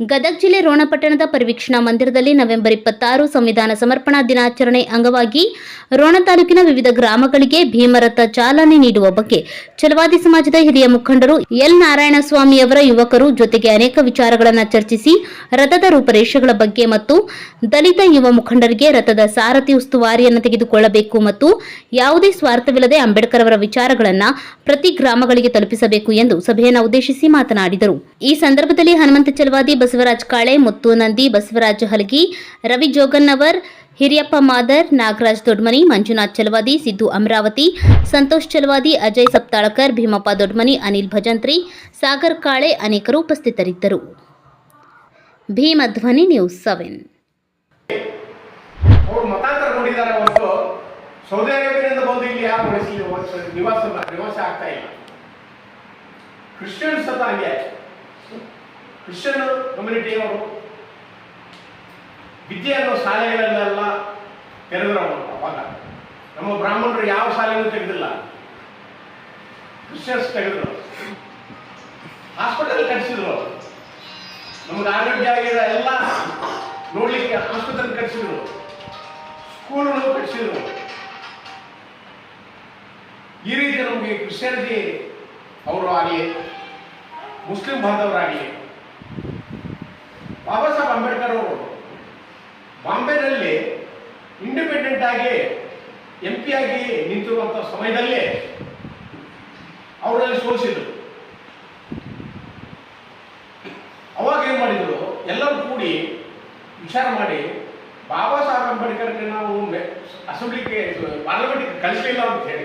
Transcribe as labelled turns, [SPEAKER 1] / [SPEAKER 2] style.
[SPEAKER 1] ಗದಗ ಜಿಲ್ಲೆ ರೋಣಪಟ್ಟಣದ ಪರಿವೀಕ್ಷಣಾ ಮಂದಿರದಲ್ಲಿ ನವೆಂಬರ್ ಇಪ್ಪತ್ತಾರು ಸಂವಿಧಾನ ಸಮರ್ಪಣಾ ದಿನಾಚರಣೆ ಅಂಗವಾಗಿ ರೋಣ ತಾಲೂಕಿನ ವಿವಿಧ ಗ್ರಾಮಗಳಿಗೆ ಭೀಮರಥ ಚಾಲನೆ ನೀಡುವ ಬಗ್ಗೆ ಛಲವಾದಿ ಸಮಾಜದ ಹಿರಿಯ ಮುಖಂಡರು ಎಲ್ ನಾರಾಯಣಸ್ವಾಮಿಯವರ ಯುವಕರು ಜೊತೆಗೆ ಅನೇಕ ವಿಚಾರಗಳನ್ನು ಚರ್ಚಿಸಿ ರಥದ ರೂಪರೇಷೆಗಳ ಬಗ್ಗೆ ಮತ್ತು ದಲಿತ ಯುವ ಮುಖಂಡರಿಗೆ ರಥದ ಸಾರಥಿ ಉಸ್ತುವಾರಿಯನ್ನು ತೆಗೆದುಕೊಳ್ಳಬೇಕು ಮತ್ತು ಯಾವುದೇ ಸ್ವಾರ್ಥವಿಲ್ಲದೆ ಅಂಬೇಡ್ಕರ್ ಅವರ ವಿಚಾರಗಳನ್ನು ಪ್ರತಿ ಗ್ರಾಮಗಳಿಗೆ ತಲುಪಿಸಬೇಕು ಎಂದು ಸಭೆಯನ್ನು ಉದ್ದೇಶಿಸಿ ಮಾತನಾಡಿದರು. ಈ ಸಂದರ್ಭದಲ್ಲಿ ಹನುಮಂತ ಚಲವಾದಿ ಬಸವರಾಜ್ ಕಾಳೆ ಮುತ್ತು ನಂದಿ ಬಸವರಾಜ್ ಹಲಗಿ, ರವಿ ಜೋಗನ್ನವರ್, ಹಿರಿಯಪ್ಪ ಮಾದರ್, ನಾಗರಾಜ್ ದೊಡ್ಮನಿ, ಮಂಜುನಾಥ್ ಚಲವಾದಿ, ಸಿದ್ದು ಅಮರಾವತಿ, ಸಂತೋಷ್ ಚಲವಾದಿ, ಅಜಯ್ ಸಪ್ತಾಳಕರ್, ಭೀಮಪ್ಪ ದೊಡ್ಮನಿ, ಅನಿಲ್ ಭಜಂತ್ರಿ, ಸಾಗರ್ ಕಾಳೆ ಅನೇಕರು ಉಪಸ್ಥಿತರಿದ್ದರು. Bheemadhwani news seven.
[SPEAKER 2] ಬಂದು ಇಲ್ಲಿ ಆಗ್ತಾ ಇಲ್ಲ. ಕ್ರಿಶ್ಚಿಯನ್ಸ್ ಅಂತ ಹಂಗೆ. ಕ್ರಿಶ್ಚಿಯನ್ ಕಮ್ಯುನಿಟಿಯವರು ವಿದ್ಯೆ ಅನ್ನೋ ಶಾಲೆಗಳಲ್ಲೆಲ್ಲ ಅವರು ಅವಾಗ. ನಮ್ಮ ಬ್ರಾಹ್ಮಣರು ಯಾವ ಶಾಲೆಯನ್ನು ತೆಗೆದಿಲ್ಲ. ಕ್ರಿಶ್ಚಿಯನ್ಸ್ ತೆಗೆದ್ರು ಹಾಸ್ಪಿಟಲ್ ಕಟ್ಟಿಸಿದ್ರು ನಮ್ಗೆ ಆರೋಗ್ಯ ಆಗಿರೋ ಎಲ್ಲ ನೋಡ್ಲಿಕ್ಕೆ ಆಸ್ಪತ್ರೆ ಕಟ್ಟಿಸಿದ್ರು ಸ್ಕೂಲ್ಗಳು ಕಟ್ಟಿಸಿದ್ರು ಈ ರೀತಿ ನಮಗೆ ಕ್ರಿಶ್ಚಿಯನ್ಗೆ ಅವರು ಆಗಲಿ, ಮುಸ್ಲಿಂ ಬಾಂಧವರಾಗಲಿ ಬಾಬಾ ಸಾಹೇಬ್ ಅಂಬೇಡ್ಕರ್ ಅವರು ಬಾಂಬೆನಲ್ಲಿ ಇಂಡಿಪೆಂಡೆಂಟ್ ಆಗಿ ಎಂ ಪಿ ಆಗಿ ನಿಂತಿರುವಂಥ ಸಮಯದಲ್ಲೇ ಅವರಲ್ಲಿ ಸೋಲಿಸಿದ್ರು. ಅವಾಗ ಏನು ಮಾಡಿದ್ರು? ಎಲ್ಲರೂ ಕೂಡಿ ವಿಚಾರ ಮಾಡಿ, ಬಾಬಾ ಸಾಹೇಬ್ ಅಂಬೇಡ್ಕರ್ಗೆ ನಾವು ಅಸೆಂಬ್ಲಿಗೆ, ಪಾರ್ಲಿಮೆಂಟ್ಗೆ ಕಳಿಸಲಿಲ್ಲ ಅಂತ ಹೇಳಿ.